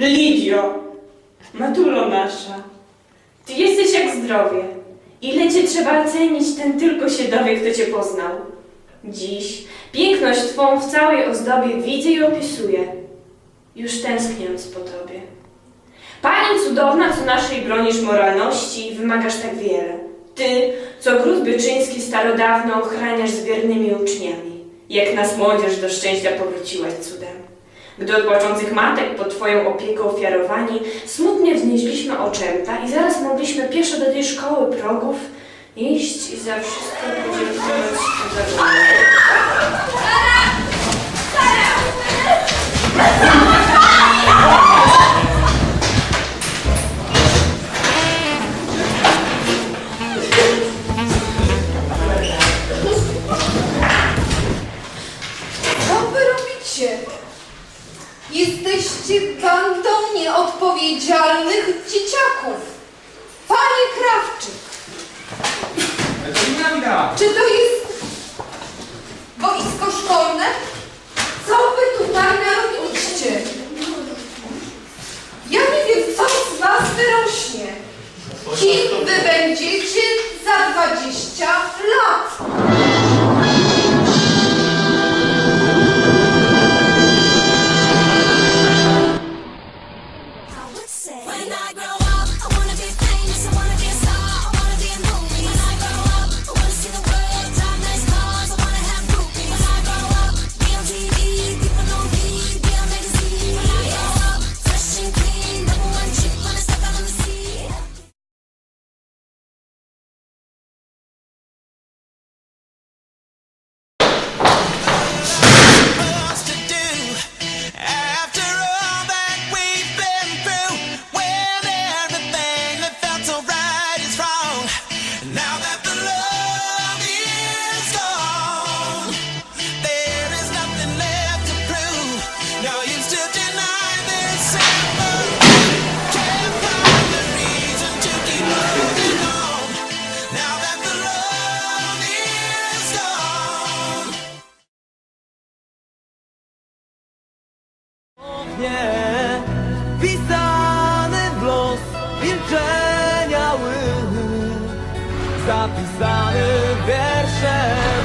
Lidio, matulo nasza, ty jesteś jak zdrowie. Ile cię trzeba cenić, ten tylko się dowie, kto cię poznał. Dziś piękność twą w całej ozdobie widzę i opisuję, już tęskniąc po tobie. Pani cudowna, co naszej bronisz moralności i wymagasz tak wiele. Ty, co gród byczyński starodawno ochraniasz z wiernymi uczniami, jak nas młodzież do szczęścia powróciłaś cudem. Gdy od płaczących matek pod Twoją opieką ofiarowani, smutnie wznieśliśmy oczęta i zaraz mogliśmy pieszo do tej szkoły progów iść i za wszystko podziękować Mieliście bandą nieodpowiedzialnych dzieciaków. Panie Krawczyk! Czy to jest milczenia łyny zapisany wierszem.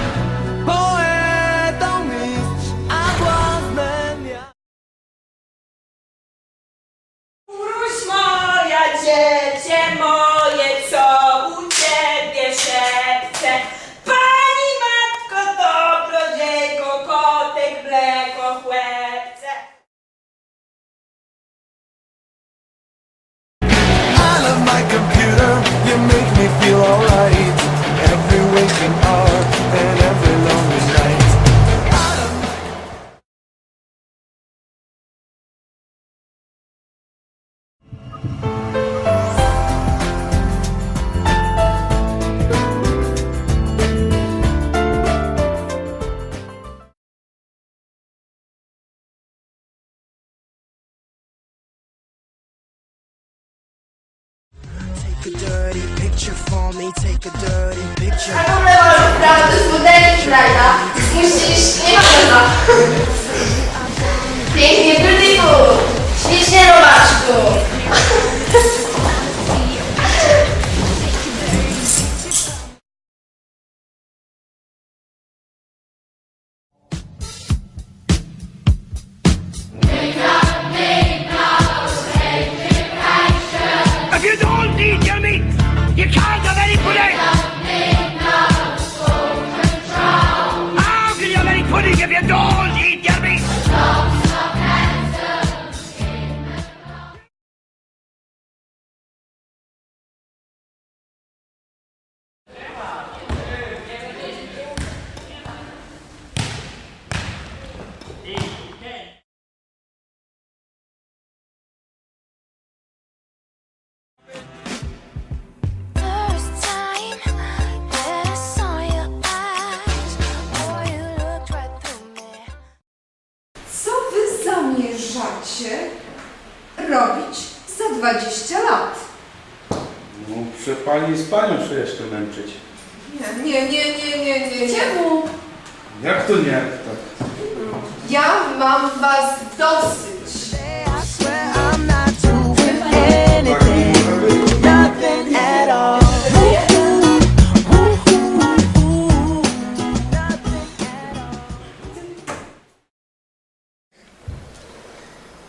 Arka buralar biraz düz bu ne? Leyla. Sıkmış ilişkiye mi 别动 pani z panią się jeszcze męczyć. Nie, nie, nie, nie, nie, nie. Czemu? Jak to nie? Tak. Ja mam was dosyć. Nie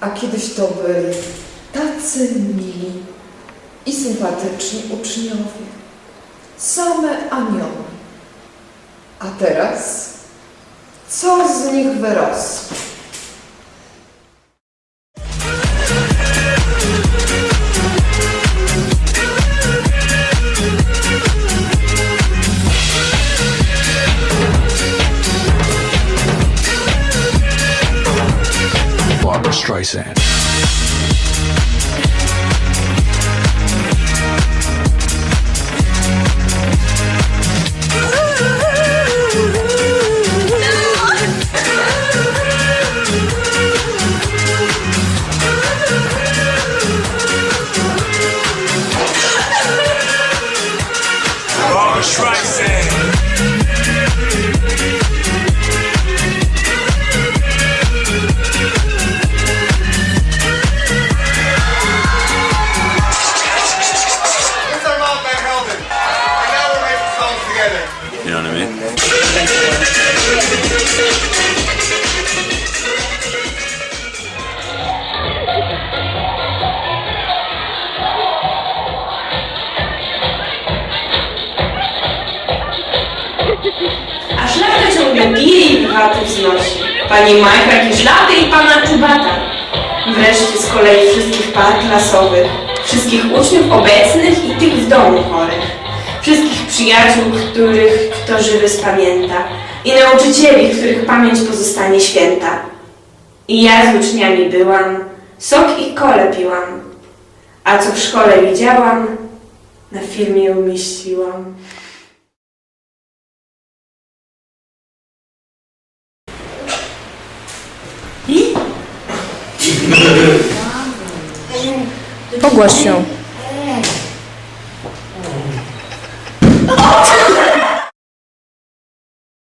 A kiedyś to byli tacy mili i sympatyczni uczniowie. Same anioły. A teraz co z nich wyrosło? Streisand. Bije i pchaty wznosi. Pani Majka jakieś laty i pana Czubata. Wreszcie z kolei wszystkich par klasowych, wszystkich uczniów obecnych i tych w domu chorych, wszystkich przyjaciół, których kto żywy spamięta i nauczycieli, których pamięć pozostanie święta. I ja z uczniami byłam, sok i kole piłam, a co w szkole widziałam, na filmie umieściłam. Pogłoś się.